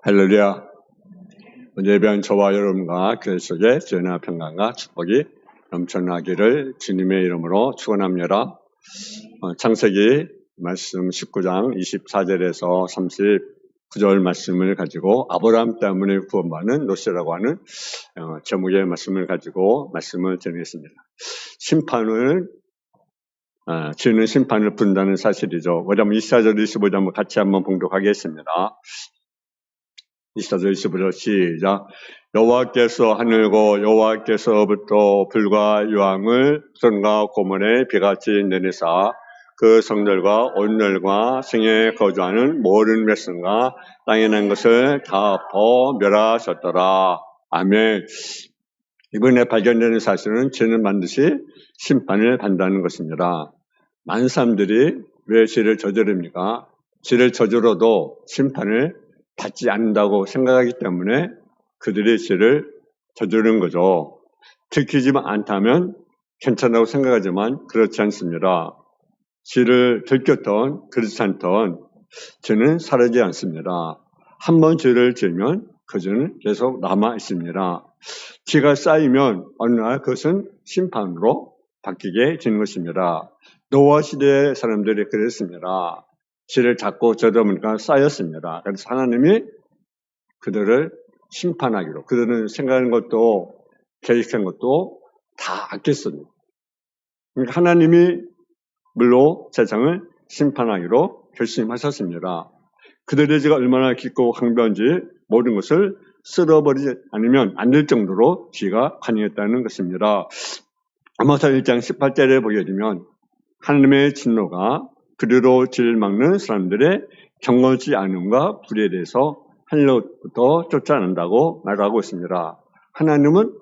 할렐루야. 예배한 저와 여러분과 교회 속에 전화 평강과 축복이 넘쳐나기를 주님의 이름으로 축원합니다. 어, 창세기 말씀 19장 24절에서 39절 말씀을 가지고 아브라함 때문에 구원받는 노시라고 하는 어, 제목의 말씀을 가지고 말씀을 드리겠습니다. 심판을 어, 주는 심판을 분다는 사실이죠. 왜냐하면 24절 25절 같이 한번 봉독하겠습니다. 24절 25절 시작 여호와께서 하늘고 여호와께서부터 불과 유황을 선과 고문에 비같이 내리사 그 성들과 온열과 생에 거주하는 모든 백성과 땅에 난 것을 다 버멸하셨더라. 아멘. 이번에 발견되는 사실은 죄는 반드시 심판을 받는다는 것입니다. 많은 사람들이 왜 죄를 저지릅니까? 죄를 저질러도 심판을 받지 않는다고 생각하기 때문에 그들의 죄를 저지르는 거죠. 들키지 않다면 괜찮다고 생각하지만 그렇지 않습니다. 죄를 들켰던 그렇지 않던 죄는 사라지지 않습니다. 한 번 죄를 지으면 그 죄는 계속 남아 있습니다. 죄가 쌓이면 어느 날 그것은 심판으로 바뀌게 되는 것입니다. 노아 시대의 사람들이 그랬습니다. 죄를 잡고 저다 보니까 쌓였습니다. 그래서 하나님이 그들을 심판하기로 그들은 생각하는 것도 계획한 것도 다 아꼈습니다. 그러니까 하나님이 물로 세상을 심판하기로 결심하셨습니다. 그들의 죄가 얼마나 깊고 강변한지 모든 것을 쓸어버리지 않으면 안 될 정도로 죄가 관여했다는 것입니다. 아마사 1장 18절에 보게 되면 하나님의 진노가 그리로 죄를 막는 사람들의 경건치 않음과 불에 대해서 하늘로부터 쫓아낸다고 말하고 있습니다. 하나님은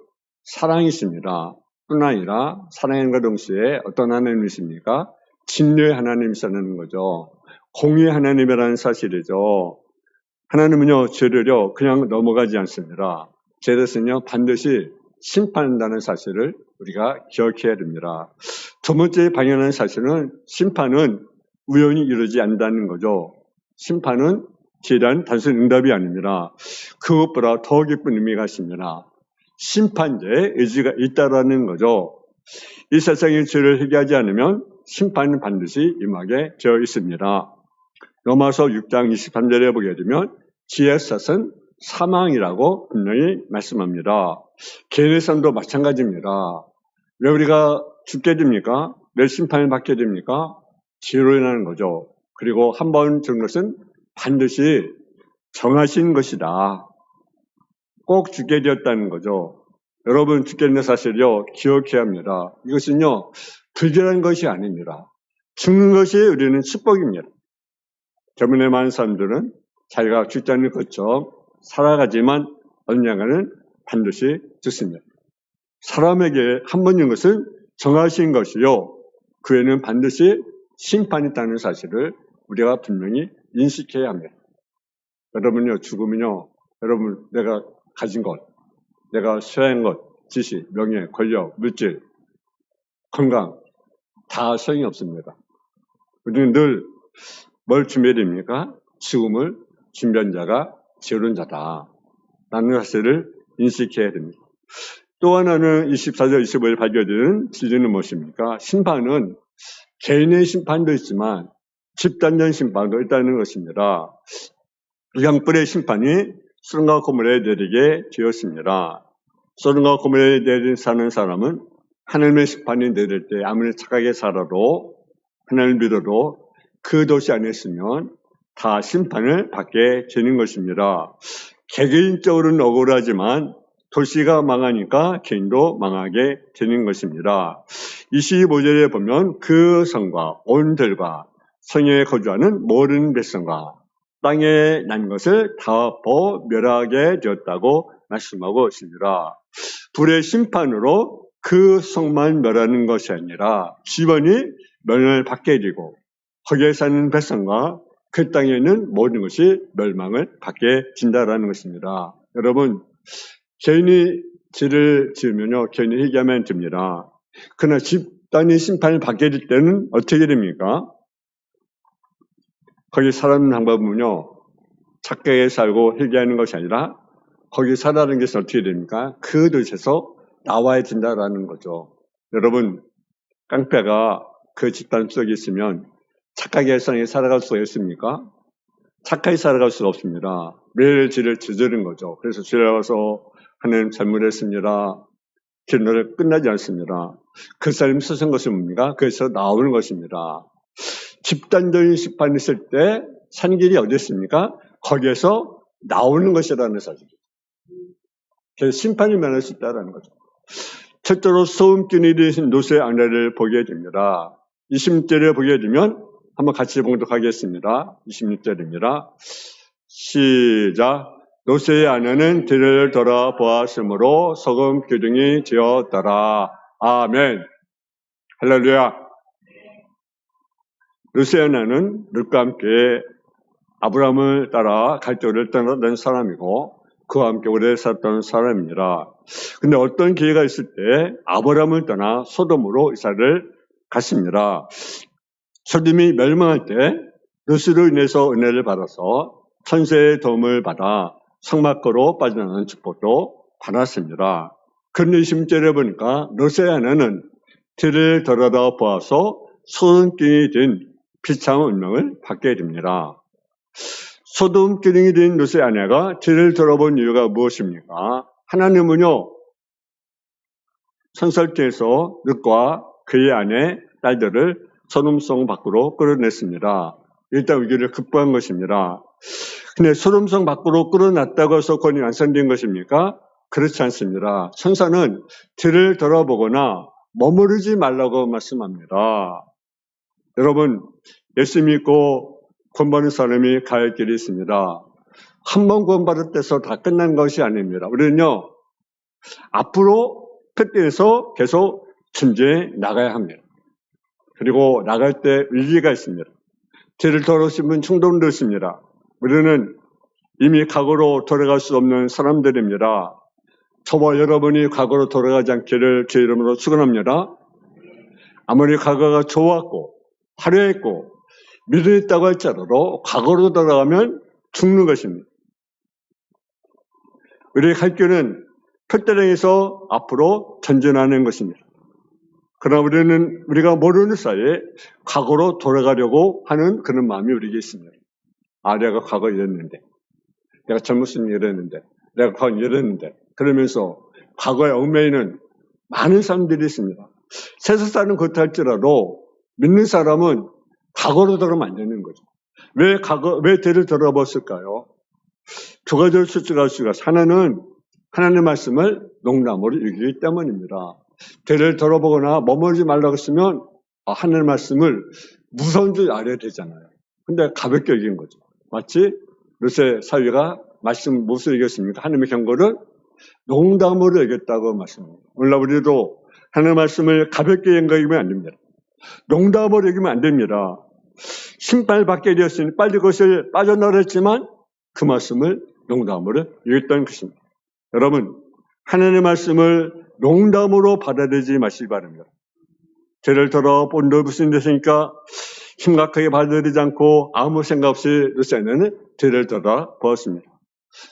사랑이십니다. 뿐 아니라 사랑인과 동시에 어떤 하나님이십니까? 진료의 하나님이시라는 거죠. 공의의 하나님이라는 사실이죠. 하나님은요, 죄를요, 그냥 넘어가지 않습니다. 죄를은요, 반드시 심판한다는 사실을 우리가 기억해야 됩니다. 두 번째 방향하는 사실은 심판은 우연히 이루지 않는다는 거죠. 심판은 죄란 단순 응답이 아닙니다. 그것보다 더 깊은 의미가 있습니다. 심판자의 의지가 있다라는 거죠. 이 세상의 죄를 해결하지 않으면 심판은 반드시 임하게 되어 있습니다. 로마서 6장 23절에 보게 되면 탓은 사망이라고 분명히 말씀합니다. 개인의 삶도 마찬가지입니다. 왜 우리가 죽게 됩니까? 왜 심판을 받게 됩니까? 인하는 거죠. 그리고 한번 죽는 것은 반드시 정하신 것이다. 꼭 죽게 되었다는 거죠. 여러분 죽게 된 사실이요 기억해야 합니다. 이것은요 불결한 것이 아닙니다. 죽는 것이 우리는 축복입니다. 때문에 많은 사람들은 자기가 죽자는 것처럼 살아가지만 언젠가는 반드시 죽습니다. 사람에게 한 번인 것은 정하신 것이요 그 에는 반드시 심판이 있다는 사실을 우리가 분명히 인식해야 합니다. 여러분요, 죽으면요, 여러분, 내가 가진 것, 내가 소유한 것, 지식, 명예, 권력, 물질, 건강, 다 소용이 없습니다. 우리는 늘 뭘 준비해야 됩니까? 죽음을 준비한 자가 지우는 자다. 라는 사실을 인식해야 됩니다. 또 하나는 24절, 25절 발견되는 진리는 무엇입니까? 심판은 개인의 심판도 있지만 집단적 심판도 있다는 것입니다. 양뿔의 심판이 소돔과 고모라에 내리게 되었습니다. 소돔과 고모라에 내린 사는 사람은 하나님의 심판이 내릴 때 아무리 착하게 살아도 하나님을 믿어도 그 도시 안에 있으면 다 심판을 받게 되는 것입니다. 개개인적으로는 억울하지만 도시가 망하니까 개인도 망하게 되는 것입니다. 25절에 보면 그 성과 온들과 성에 거주하는 모든 백성과 땅에 난 것을 다 버멸하게 되었다고 말씀하고 있습니다. 불의 심판으로 그 성만 멸하는 것이 아니라 집원이 멸을 받게 되고 거기에 사는 백성과 그 땅에 있는 모든 것이 멸망을 받게 된다라는 것입니다. 여러분 개인이 죄를 지으면요 개인이 회개하면 됩니다. 그러나 집단이 심판을 받게 될 때는 어떻게 됩니까? 거기 사람 방법은요, 착하게 살고 회개하는 것이 아니라 거기 살아가는 것이 어떻게 됩니까? 그 도시에서 나와야 된다라는 거죠. 여러분, 깡패가 그 집단 속에 있으면 착하게 세상에 살아갈 수가 있습니까? 착하게 살아갈 수가 없습니다. 매일 지를 저지른 거죠. 그래서 와서 하나님 잘못했습니다. 기도를 끝나지 않습니다. 그 사람이 쓰신 것이 뭡니까? 그래서 나오는 것입니다. 집단적인 심판이 있을 때 산길이 어디 있습니까? 거기에서 나오는 것이라는 사실이죠. 그래서 심판이 면할 수 있다는 거죠. 첫째로 소음꾼이 되신 노세 아내를 보게 됩니다. 20절에 보게 되면 한번 같이 봉독하겠습니다. 26절입니다. 시작. 노세의 아내는 뒤를 돌아보았으므로 소금 기둥이 지었더라. 아멘. 할렐루야. 노세의 아내는 룻과 함께 아브라함을 따라 갈대를 떠나던 사람이고 그와 함께 오래 살았던 사람입니다. 근데 어떤 기회가 있을 때 아브라함을 떠나 소돔으로 이사를 갔습니다. 소돔이 멸망할 때 루스로 인해서 은혜를 받아서 천세의 도움을 받아 성막거로 빠져나가는 축복도 받았습니다. 그런데 20절에 보니까 아내는 뒤를 돌아다 보아서 소돔끼리 된 비참한 운명을 받게 됩니다. 소돔 기둥이 된 롯의 아내가 뒤를 돌아본 이유가 무엇입니까? 하나님은요, 선설기에서 롯과 그의 아내, 딸들을 소돔성 밖으로 끌어냈습니다. 일단 위기를 극복한 것입니다. 근데 소돔성 밖으로 끌어놨다고 해서 권이 완성된 것입니까? 그렇지 않습니다. 천사는 뒤를 돌아보거나 머무르지 말라고 말씀합니다. 여러분, 예수 믿고 구원받는 사람이 할 길이 있습니다. 한번 구원받을 때서 다 끝난 것이 아닙니다. 우리는요, 앞으로 펫대에서 계속 존재해 나가야 합니다. 그리고 나갈 때 의지가 있습니다. 죄를 더러우신 분 충동도 있습니다. 우리는 이미 과거로 돌아갈 수 없는 사람들입니다. 저와 여러분이 과거로 돌아가지 않기를 제 이름으로 축원합니다. 아무리 과거가 좋았고 화려했고 믿어있다고 할지라도 과거로 돌아가면 죽는 것입니다. 우리의 갈 길은 철대령에서 앞으로 전진하는 것입니다. 그러나 우리는 우리가 모르는 사이에 과거로 돌아가려고 하는 그런 마음이 우리에게 있습니다. 아, 내가 과거 이랬는데, 내가 잘못은 이랬는데, 내가 과거 이랬는데, 그러면서 과거에 얽매이는 많은 사람들이 있습니다. 세상 사는 그렇다 할지라도 믿는 사람은 과거로 돌아가면 안 되는 거죠. 왜 과거, 왜 대를 돌아봤을까요? 두 가지를 추측할 수가 하나는 하나님의 말씀을 농담으로 여기기 때문입니다. 대를 돌아보거나 머물지 말라고 했으면 아, 하나님의 말씀을 무서운 줄 알아야 되잖아요. 근데 가볍게 여긴 거죠. 마치 요새 사회가 말씀 무엇을 얘기했습니까? 하나님의 경고를 농담으로 얘기했다고 말씀합니다. 물론 우리도 하나님의 말씀을 가볍게 연가하면 안 됩니다. 농담으로 얘기면 안 됩니다. 신발 받게 되었으니 빨리 그것을 빠져나갔지만 그 말씀을 농담으로 얘기했던 것입니다. 여러분, 하나님의 말씀을 농담으로 받아들이지 마시기 바랍니다. 죄를 덜어 본도 무슨 데서니까 심각하게 받아들이지 않고 아무 생각 없이 루세는 죄를 덜어 보았습니다.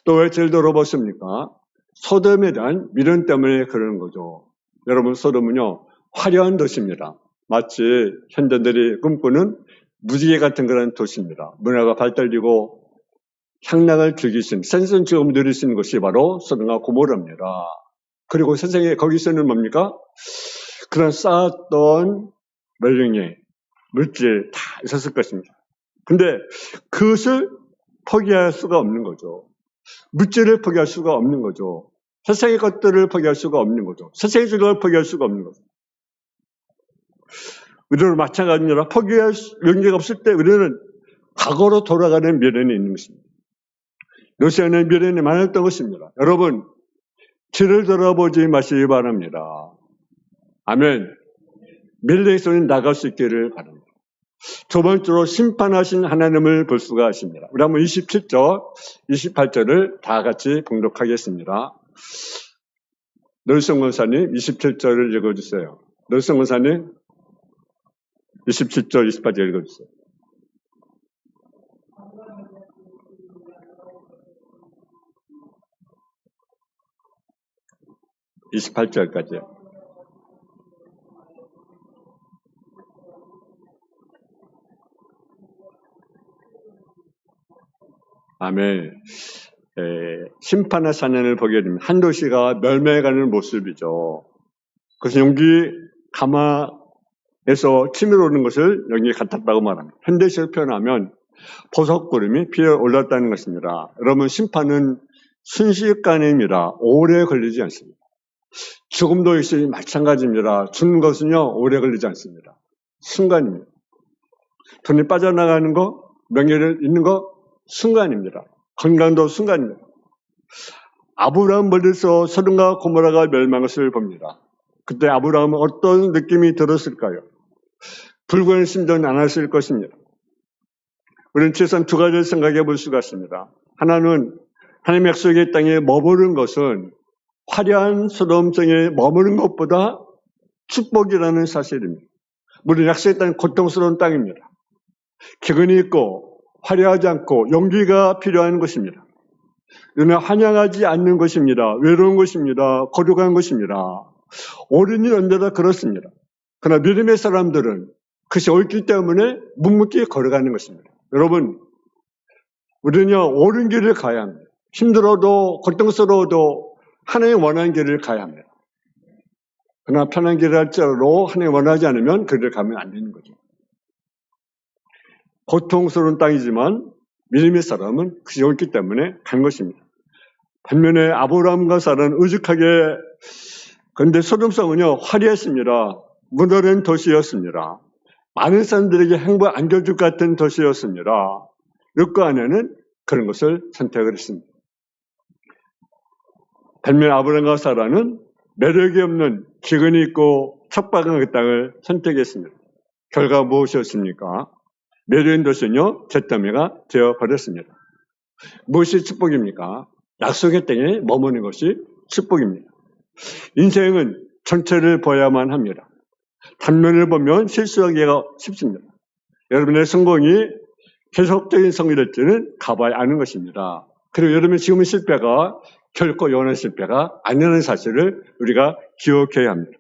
또왜 죄를 덜어 보았습니까? 소돔에 대한 미련 때문에 그러는 거죠. 여러분, 소돔은요, 화려한 도시입니다. 마치 현대들이 꿈꾸는 무지개 같은 그런 도시입니다. 문화가 발달되고 향락을 즐기신 센선 지금 있는 것이 바로 소돔과 고모라입니다. 그리고 세상에 거기서는 뭡니까? 그런 쌓았던 멸령의 물질 다 있었을 것입니다. 근데 그것을 포기할 수가 없는 거죠. 물질을 포기할 수가 없는 거죠. 세상의 것들을 포기할 수가 없는 거죠. 세상의 즐거움을 포기할 수가 없는 거죠. 우리는 마찬가지로 포기할 용기가 없을 때 우리는 과거로 돌아가는 미련이 있는 것입니다. 요새는 미련이 많았던 것입니다. 여러분, 뒤를 돌아보지 마시기 바랍니다. 아멘. 손이 나갈 수 있기를 바랍니다. 두 번째로 심판하신 하나님을 볼 수가 있습니다. 우리 한번 27절, 28절을 다 같이 공독하겠습니다. 노성 권사님 27절을 읽어주세요. 노성 권사님 27절, 28절 읽어주세요. (28절까지요) 아멘. 에, 심판의 사년을 보게 됩니다. 한 도시가 멸망해가는 모습이죠. 그래서 용기 가마에서 치밀어 오는 것을 여기 같았다고 말합니다. 현대식으로 표현하면 보석구름이 피어 올랐다는 것입니다. 여러분 심판은 순식간입니다. 오래 걸리지 않습니다. 죽음도 역시 마찬가지입니다. 죽는 것은요 오래 걸리지 않습니다. 순간입니다. 돈이 빠져나가는 거, 명예를 잃는 거 순간입니다. 건강도 순간입니다. 아브라함 멀리서 소돔과 고모라가 멸망한 것을 봅니다. 그때 아브라함은 어떤 느낌이 들었을까요? 불구한 심정은 안 했을 것입니다. 우리는 최소한 두 가지를 생각해 볼 수가 있습니다. 하나는 하나님의 약속의 땅에 머무른 것은 화려한 소돔성에 머무른 것보다 축복이라는 사실입니다. 물론 약속의 땅은 고통스러운 땅입니다. 기근이 있고 화려하지 않고 용기가 필요한 것입니다. 그러나 환영하지 않는 것입니다. 외로운 것입니다. 거룩한 것입니다. 어른이 언제나 그렇습니다. 그러나 믿음의 사람들은 그것이 옳기 때문에 묵묵히 걸어가는 것입니다. 여러분, 우리는요, 옳은 길을 가야 합니다. 힘들어도, 고통스러워도 하나님 원하는 길을 가야 합니다. 그러나 편한 길을 할지라도 하나님 원하지 않으면 그 길을 가면 안 되는 거죠. 고통스러운 땅이지만 믿음의 사람은 옳기 때문에 간 것입니다. 반면에 아브라함과 사라는 의직하게 그런데 소돔성은요 화려했습니다. 무너진 도시였습니다. 많은 사람들에게 행복 안겨줄 것 같은 도시였습니다. 그 아내는 그런 것을 선택을 했습니다. 반면 아브라함과 사라는 매력이 없는 기근이 있고 척박한 그 땅을 선택했습니다. 결과 무엇이었습니까? 도시는요, 잿더미가 되어버렸습니다. 무엇이 축복입니까? 약속의 땅에 머무는 것이 축복입니다. 인생은 전체를 보야만 합니다. 단면을 보면 실수하기가 쉽습니다. 여러분의 성공이 계속적인 성공이 될지는 가봐야 아는 것입니다. 그리고 여러분의 지금의 실패가 결코 영원한 실패가 아니라는 사실을 우리가 기억해야 합니다.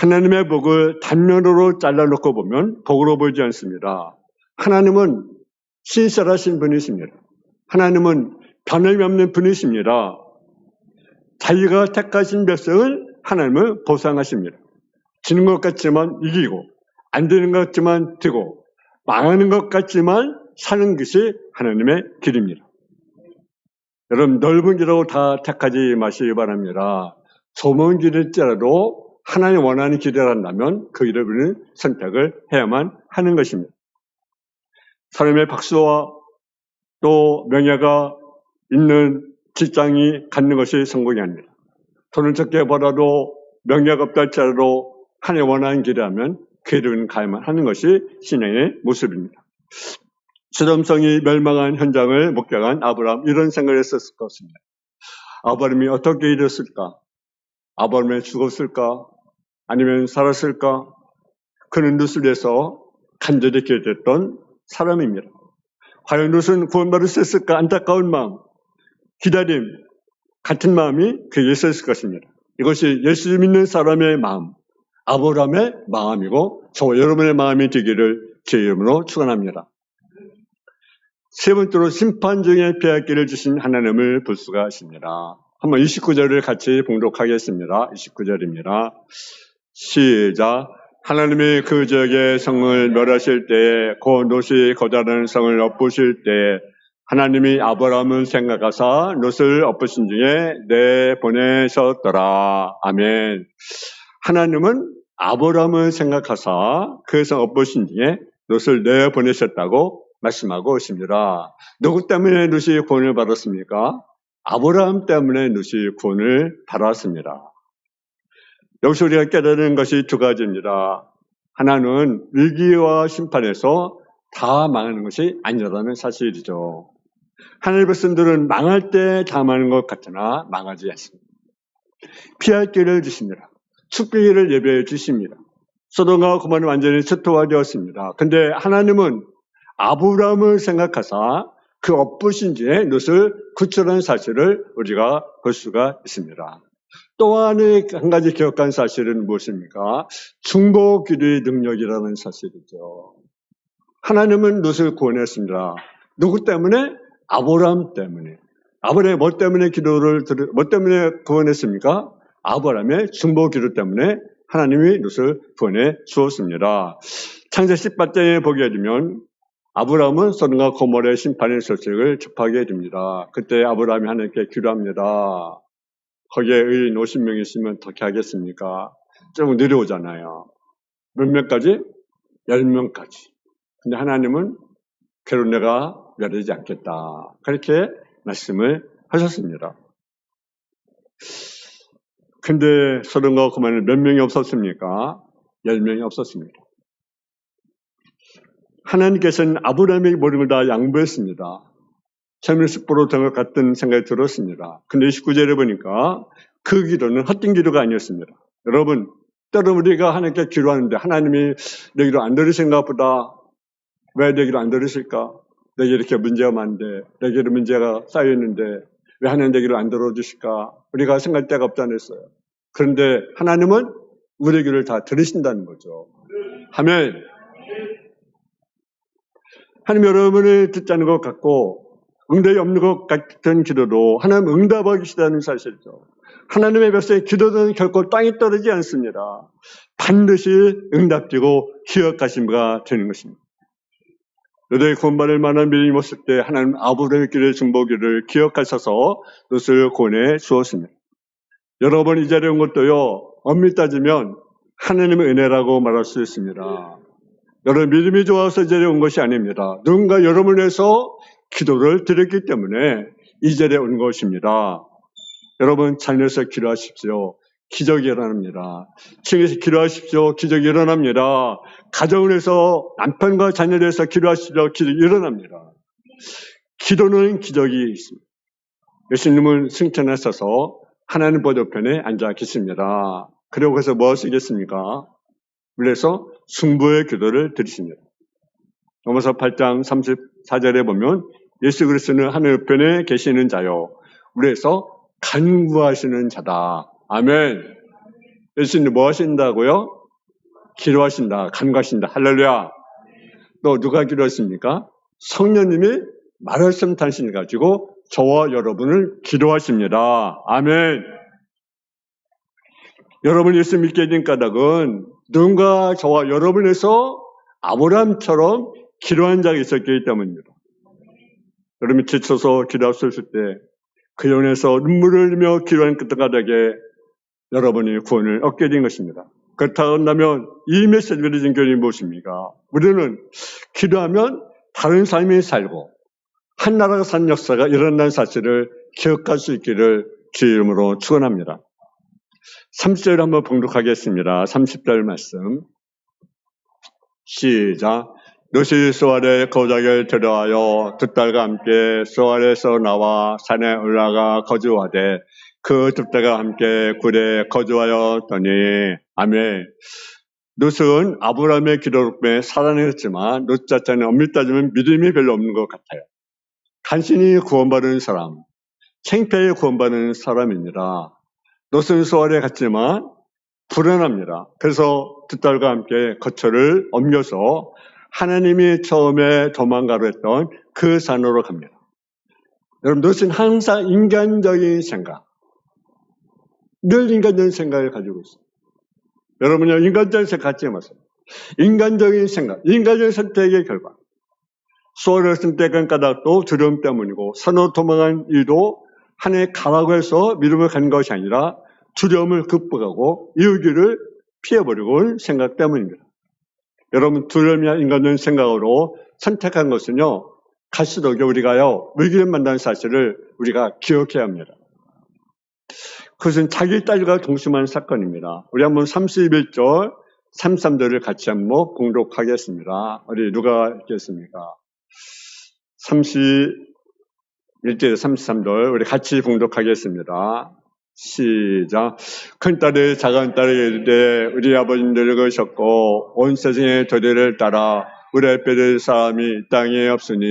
하나님의 복을 단면으로 잘라놓고 보면 복으로 보이지 않습니다. 하나님은 신실하신 분이십니다. 하나님은 변함이 없는 분이십니다. 자기가 택하신 백성을 하나님을 보상하십니다. 지는 것 같지만 이기고 안 되는 것 같지만 되고 망하는 것 같지만 사는 것이 하나님의 길입니다. 여러분 넓은 길하고 다 택하지 마시기 바랍니다. 좁은 길일지라도 하나님 원하는 길을 한다면 그 길을 우리는 선택을 해야만 하는 것입니다. 사람의 박수와 또 명예가 있는 직장이 갖는 것이 성공이 아닙니다. 돈을 적게 벌어도 명예가 없다 할지라도 하나님 원하는 길이라면 그 길을 가야만 하는 것이 신앙의 모습입니다. 수dom성이 멸망한 현장을 목격한 아브라함 이런 생각을 했었을 것입니다. 아브라함이 어떻게 이랬을까? 아브라함이 죽었을까? 아니면 살았을까? 그는 룻을 위해서 간절히 기도했던 사람입니다. 과연 룻은 구원받을 수 있을까? 안타까운 마음, 기다림, 같은 마음이 그에게 있었을 것입니다. 이것이 예수 믿는 사람의 마음, 아브라함의 마음이고 저 여러분의 마음이 되기를 제 이름으로 축원합니다. 세 번째로 심판 중에 빼앗기를 주신 하나님을 볼 수가 있습니다. 한번 29절을 같이 봉독하겠습니다. 29절입니다. 시작. 하나님이 그 지역의 성을 멸하실 때에 그 노시 거다른 성을 엎으실 때 하나님이 아브라함을 생각하사 롯을 엎으신 중에 내보내셨더라. 아멘. 하나님은 아브라함을 생각하사 그 성 엎으신 중에 롯을 내보내셨다고 말씀하고 있습니다. 누구 때문에 롯이 구원을 받았습니까? 아브라함 때문에 롯이 구원을 받았습니다. 여기서 우리가 깨달은 것이 두 가지입니다. 하나는 위기와 심판에서 다 망하는 것이 아니라는 사실이죠. 하나님의 백성들은 망할 때 다 망하는 것 같으나 망하지 않습니다. 피할 길을 주십니다. 축복기를 예배해 주십니다. 소돔과 고만은 완전히 쇠토화되었습니다. 근데 하나님은 아브라함을 생각하사 그 엎으신 지에 롯을 구출한 사실을 우리가 볼 수가 있습니다. 또 하나의 한 가지 기억한 사실은 무엇입니까? 중보 기도의 능력이라는 사실이죠. 하나님은 롯을 구원했습니다. 누구 때문에? 아브라함 때문에. 아브라함이 뭐 때문에 기도를 뭐 때문에 구원했습니까? 아브라함의 중보 기도 때문에 하나님이 롯을 구원해 주었습니다. 창세 18장에 보게 되면 아브라함은 소돔과 고모의 심판의 소식을 접하게 됩니다. 그때 아브라함이 하나님께 기도합니다. 거기에 의인 50명 있으면 어떻게 하겠습니까? 좀 내려오잖아요. 몇 명까지? 10명까지. 근데 하나님은 괴로 내가 멸하지 않겠다. 그렇게 말씀을 하셨습니다. 근데 소돔과 고모는 몇 명이 없었습니까? 10명이 없었습니다. 하나님께서는 아브라함의 걸다 양보했습니다. 습보로 된것 같은 생각이 들었습니다. 근데 19절에 보니까 그 기도는 헛된 기도가 아니었습니다. 여러분, 때로 우리가 하나님께 기도하는데 하나님이 내 기도 안 들으신가 보다. 왜 내 기도 안 들으실까? 내게 이렇게 문제가 많은데, 내게 문제가 쌓여있는데, 왜 하나님 내 기도 안 들어주실까? 우리가 생각할 데가 없다는 했어요. 그런데 하나님은 우리 기도를 다 들으신다는 거죠. 하면 하나님 여러분을 듣자는 것 같고 응답이 없는 것 같은 기도도 하나님 응답하기 시다는 사실이죠. 하나님의 백성의 기도는 결코 땅에 떨어지지 않습니다. 반드시 응답되고 기억하신 바가 되는 것입니다. 너희의 구원받을 만한 믿음이 없을 때 하나님 아브라함의 길의 중보기를 기억하셔서 너를 권해 주었습니다. 여러분 이 자리에 온 것도요. 엄밀히 따지면 하나님의 은혜라고 말할 수 있습니다. 여러분 믿음이 좋아서 이 자리에 온 것이 아닙니다. 누군가 여러분을 위해서 기도를 드렸기 때문에 이 자리에 온 것입니다. 여러분 자녀에서 기도하십시오. 기적이 일어납니다. 층에서 기도하십시오. 기적이 일어납니다. 가정을 해서 남편과 자녀를 해서 기도하십시오. 기적이 일어납니다. 기도는 기적이 있습니다. 예수님은 승천하셔서 하나님 보좌편에 앉아 계십니다. 그리고 그래서 뭐 하시겠습니까? 그래서 승부의 기도를 드리십니다. 로마서 8장 34절에 보면 예수 그리스도는 하늘 편에 계시는 자요. 우리에서 간구하시는 자다. 아멘. 예수님 뭐 하신다고요? 기도하신다. 간구하신다. 할렐루야. 또 누가 기도했습니까? 성령님이 말씀 탄신을 가지고 저와 여러분을 기도하십니다. 아멘. 여러분 예수 믿게 된 까닭은 누군가 저와 여러분에서 아브라함처럼 기도한 적이 있었기 때문입니다. 여러분이 지쳐서 기도하셨을 때그 영에서 눈물을 흘리며 기도하는 그 까닭에 여러분이 구원을 얻게 된 것입니다. 그렇다 한다면 이 메시지를 드린 교훈이 무엇입니까? 우리는 기도하면 다른 삶이 살고 한 나라가 산 역사가 일어난 사실을 기억할 수 있기를 주의 이름으로 축원합니다. 30절 한번 봉독하겠습니다. 30절 말씀. 시작. 노시 소알의 거작을 들어하여 두 딸과 함께 소알에서 나와 산에 올라가 거주하되 그 두 딸과 함께 굴에 거주하였더니 아멘. 롯은 아브라함의 기도록에 살아냈지만 롯 자체는 엄밀히 따지면 믿음이 별로 없는 것 같아요. 간신히 구원받은 사람, 챙피하게 구원받은 사람입니다. 롯은 소알에 갔지만 불안합니다. 그래서 두 딸과 함께 거처를 옮겨서 하나님이 처음에 도망가로 했던 그 산으로 갑니다. 여러분, 롯은 항상 인간적인 생각, 늘 인간적인 생각을 가지고 있어요. 여러분요, 인간적인 생각 갖지 마세요. 인간적인 생각, 인간적인 선택의 결과. 소원을 선택한 까닭도 두려움 때문이고, 산으로 도망한 일도 하나의 가라고 해서 믿음을 간 것이 아니라 두려움을 극복하고 이유기를 피해버리고 온 생각 때문입니다. 여러분 두려움이나 인간적인 생각으로 선택한 것은요 갈수록 우리가요 위기를 만나는 사실을 우리가 기억해야 합니다. 그것은 자기 딸과 동심한 사건입니다. 우리 한번 31절 33절을 같이 한번 공독하겠습니다. 우리 누가 읽겠습니까? 1절 33절 우리 같이 공독하겠습니다. 시작. 큰 딸이 작은 딸에게 이르되 우리 아버지는 늙으셨고 온 세상의 도리를 따라 우리 빼를 사람이 땅에 없으니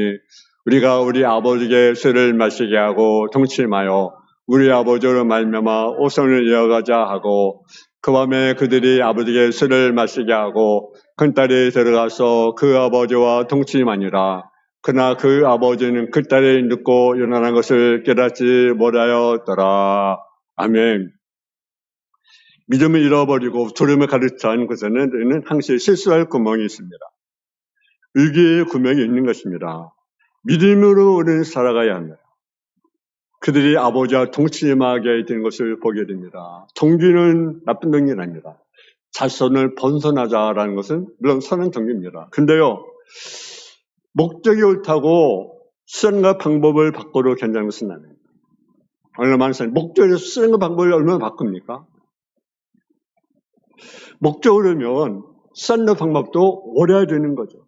우리가 우리 아버지에게 술을 마시게 하고 동침하여 우리 아버지로 말미암아 오선을 이어가자 하고 그 밤에 그들이 아버지에게 술을 마시게 하고 큰 딸이 들어가서 그 아버지와 동침하니라. 그러나 그 아버지는 그 딸이 눕고 일어나는 것을 깨닫지 못하였더라. 아멘. 믿음을 잃어버리고 두려움을 가르쳐 하는 것에는 항상 실수할 구멍이 있습니다. 위기의 구멍이 있는 것입니다. 믿음으로 우리는 살아가야 합니다. 그들이 아버지와 동침하게 된 것을 보게 됩니다. 동기는 나쁜 동기는 아닙니다. 자손을 번선하자라는 것은 물론 선한 동기입니다. 근데요, 목적이 옳다고 수단과 방법을 바꾸려 괜찮은 것은 아닙니다. 얼마나 많은 사람이 목적에서 수단과 방법을 얼마나 바꿉니까? 목적으로면 수단과 방법도 오래야 되는 거죠.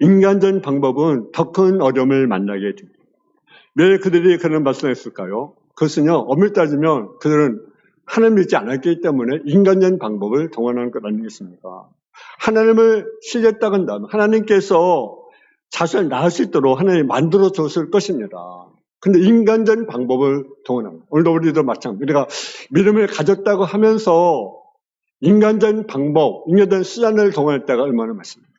인간적인 방법은 더 큰 어려움을 만나게 됩니다. 왜 그들이 그런 말씀을 했을까요? 그것은요, 엄밀히 따지면 그들은 하나님 믿지 않았기 때문에 인간적인 방법을 동원하는 것 아니겠습니까? 하나님을 신뢰했다 한다면 하나님께서 자신을 낳을 수 있도록 하나님이 만들어 줬을 것입니다. 근데 인간적인 방법을 동원합니다. 오늘도 우리도 마찬가지. 우리가 믿음을 가졌다고 하면서 인간적인 방법, 인간적인 수단을 동원할 때가 얼마나 많습니까?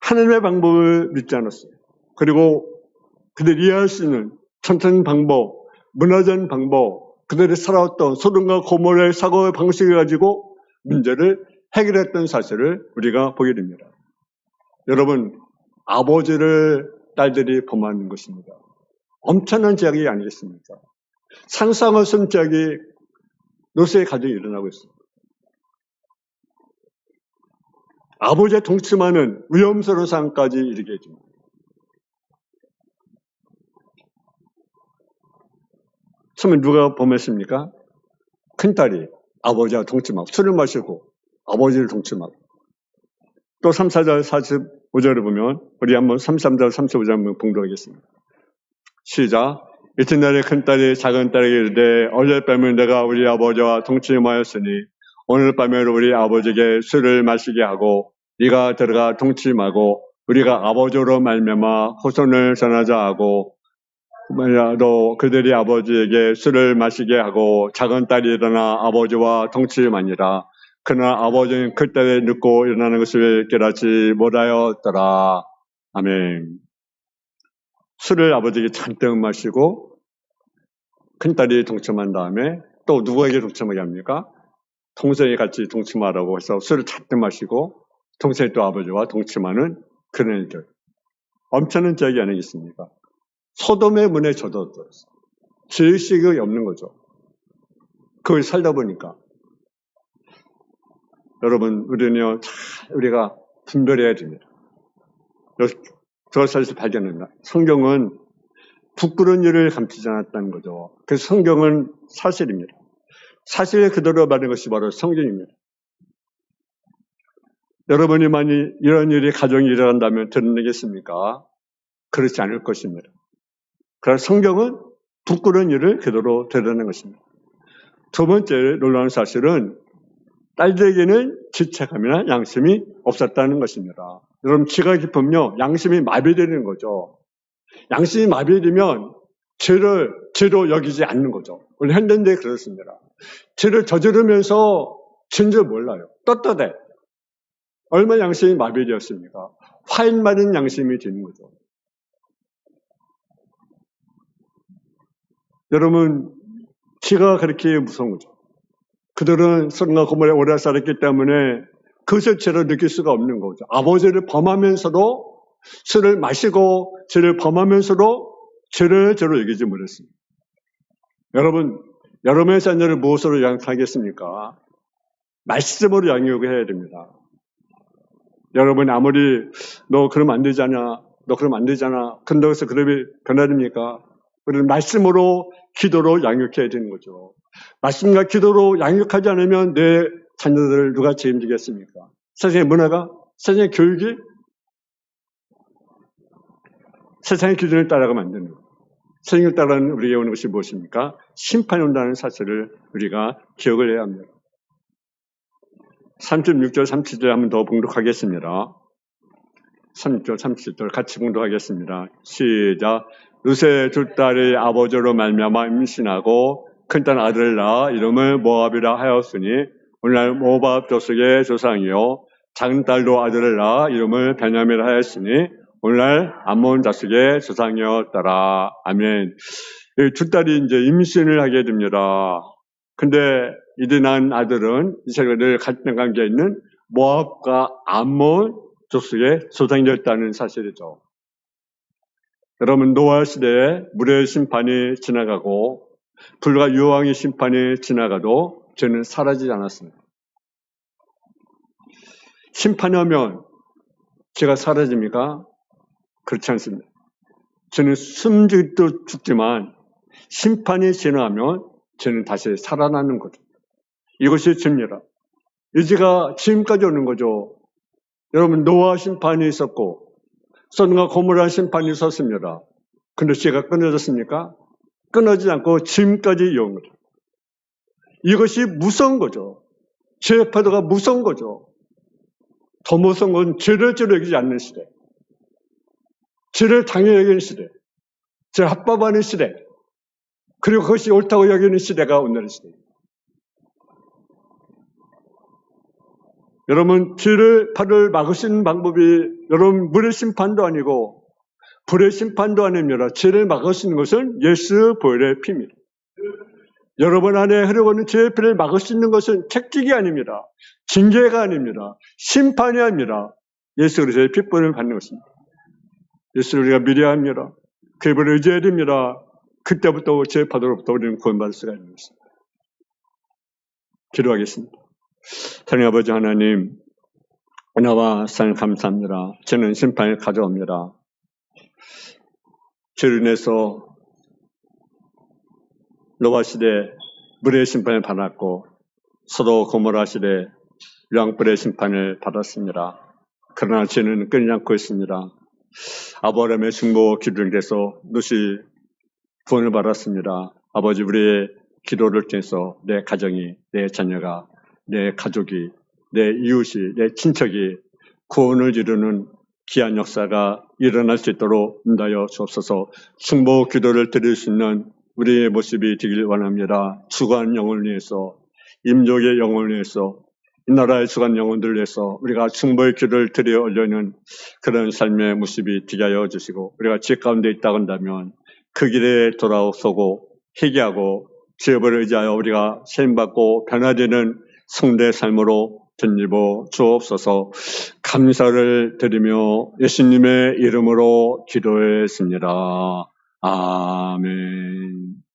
하나님의 방법을 믿지 않았어요. 그리고 그들이 이해할 수 있는 천천 방법, 문화적인 방법, 그들이 살아왔던 소돔과 고모의 사고의 방식을 가지고 문제를 해결했던 사실을 우리가 보게 됩니다. 여러분, 아버지를 딸들이 범하는 것입니다. 엄청난 제약이 아니겠습니까? 상상할 수 없는 제약이 노세의 가정에 일어나고 있습니다. 아버지의 동침하는 위험스러운 상까지 이르게 해줍니다. 처음에 누가 범했습니까? 큰딸이 아버지와 동침하고 술을 마시고 아버지를 동침하고 또 3, 4절 45절을 보면 우리 한번 3, 3절 35절 한번 봉독하겠습니다. 시작 이튿날에 큰딸이 작은딸에게 이르되 어젯밤에 내가 우리 아버지와 동침하였으니 오늘 밤에 우리 아버지에게 술을 마시게 하고 네가 들어가 동침하고 우리가 아버지로 말미암아 호손을 전하자 하고 또 그들이 아버지에게 술을 마시게 하고 작은 딸이 일어나 아버지와 동침하니라 그러나 아버지는 그때 늦고 일어나는 것을 깨닫지 못하였더라 아멘 술을 아버지에게 잔뜩 마시고 큰딸이 동침한 다음에 또 누구에게 동침하게 합니까? 동생이 같이 동침하라고 해서 술을 잔뜩 마시고 동생이 또 아버지와 동침하는 그런 일들. 엄청난 적이 아니겠습니까? 소돔의 문에 젖어들었어요. 죄의식이 없는 거죠. 그걸 살다 보니까. 여러분, 우리는요, 잘 우리가 분별해야 됩니다. 그것을 발견합니다. 성경은 부끄러운 일을 감추지 않았다는 거죠. 그래서 성경은 사실입니다. 사실을 그대로 말하는 것이 바로 성경입니다. 여러분이 만약 이런 일이 가정에 일어난다면 드러내겠습니까? 그렇지 않을 것입니다. 그래서 성경은 부끄러운 일을 그대로 드러내는 것입니다. 두 번째 놀라운 사실은 딸들에게는 지체감이나 양심이 없었다는 것입니다. 여러분 지가 깊으면요 양심이 마비되는 거죠. 양심이 마비되면 죄를 죄로 여기지 않는 거죠. 우리 현대인데 그렇습니다. 죄를 저지르면서 진줄 몰라요. 떳떳해. 얼마나 양심이 마비되었습니까? 화인 맞은 양심이 되는 거죠. 여러분, 지가 그렇게 무서운 거죠. 그들은 성과 고모에 오래 살았기 때문에 그것을 죄로 느낄 수가 없는 거죠. 아버지를 범하면서도 술을 마시고 죄를 범하면서도 죄를 죄로 여기지 못했습니다. 여러분, 여러분의 자녀를 무엇으로 양육하겠습니까? 말씀으로 양육해야 됩니다. 여러분 아무리 너 그러면 안 되잖아. 너 그러면 안 되잖아. 근다고 해서 그러면 변화됩니까? 우리는 말씀으로 기도로 양육해야 되는 거죠. 말씀과 기도로 양육하지 않으면 내 자녀들을 누가 책임지겠습니까? 세상의 문화가, 세상의 교육이 세상의 기준을 따라가면 안 되는 거예요. 세상을 따라가는 우리에게 오는 것이 무엇입니까? 심판이 온다는 사실을 우리가 기억을 해야 합니다. 36절, 37절 한번 더 봉독하겠습니다. 3절, 30절 같이 공독하겠습니다. 시작. 루세 두 딸이 아버지로 말미암아 임신하고 큰 딸 아들을 낳아 이름을 모압이라 하였으니 오늘날 모압 조속의 조상이요 작은 딸도 아들을 낳아 이름을 베냐민이라 하였으니 오늘날 암몬 자식의 조상이었더라. 아멘. 두 딸이 이제 임신을 하게 됩니다. 근데 이들 낳은 아들은 이스라엘을 같은 관계에 있는 모압과 암몬 족속의 조상이었다는 사실이죠. 여러분 노아 시대에 물의 심판이 지나가고 불과 유황의 심판이 지나가도 저는 사라지지 않았습니다. 심판이 오면 제가 사라집니까? 그렇지 않습니다. 저는 숨지도 죽지만 심판이 지나면 저는 다시 살아나는 거죠. 이것이 죄입니다. 이제가 지금까지 오는 거죠. 여러분 노아 심판이 있었고 선과 고모라 심판이 있었습니다. 근데 죄가 끊어졌습니까? 끊어지지 않고 지금까지 거죠. 이것이 무서운 거죠. 죄의 파도가 무서운 거죠. 더 무서운 건 죄를 죄로 여기지 않는 시대. 죄를 당연히 여기는 시대. 죄 합법하는 시대. 그리고 그것이 옳다고 여기는 시대가 오늘의 시대입니다. 여러분, 죄를 팔을 막을 수 있는 방법이 여러분 물의 심판도 아니고 불의 심판도 아닙니다. 죄를 막을 수 있는 것은 예수 보혈의 피입니다. 여러분 안에 흐르고는 죄의 피를 막을 수 있는 것은 책찍이 아닙니다. 징계가 아닙니다. 심판이 아닙니다. 예수 그리스도의 핏불을 받는 것입니다. 예수를 우리가 미래야 합니다. 그분을 의지해야 됩니다. 그때부터 죄 파도로부터 우리는 구원받을 수가 있는 것입니다. 기도하겠습니다. 하나님 아버지 하나님, 은혜와 사랑 감사합니다. 저는 심판을 가져옵니다. 죄를 인해서 노아 시대 물의 심판을 받았고 서도 고모라 시대 양불의 심판을 받았습니다. 그러나 죄는 끊이지 않고 있습니다. 아버람의 중보 기도를 통해서 누시 구원을 받았습니다. 아버지 우리의 기도를 통해서 내 가정이, 내 자녀가 내 가족이, 내 이웃이, 내 친척이 구원을 이루는 귀한 역사가 일어날 수 있도록 인도하여 주옵소서 충보 기도를 드릴 수 있는 우리의 모습이 되길 원합니다. 주관 영혼을 위해서, 임족의 영혼을 위해서, 이 나라의 주관 영혼들을 위해서 우리가 충보의 기도를 드려 올려는 그런 삶의 모습이 되게 하여 주시고 우리가 지 가운데 있다 한다면 그 길에 돌아서고 회개하고 지혜를 의지하여 우리가 세임받고 변화되는 성대 삶으로 전입어 주옵소서 감사를 드리며 예수님의 이름으로 기도했습니다. 아멘.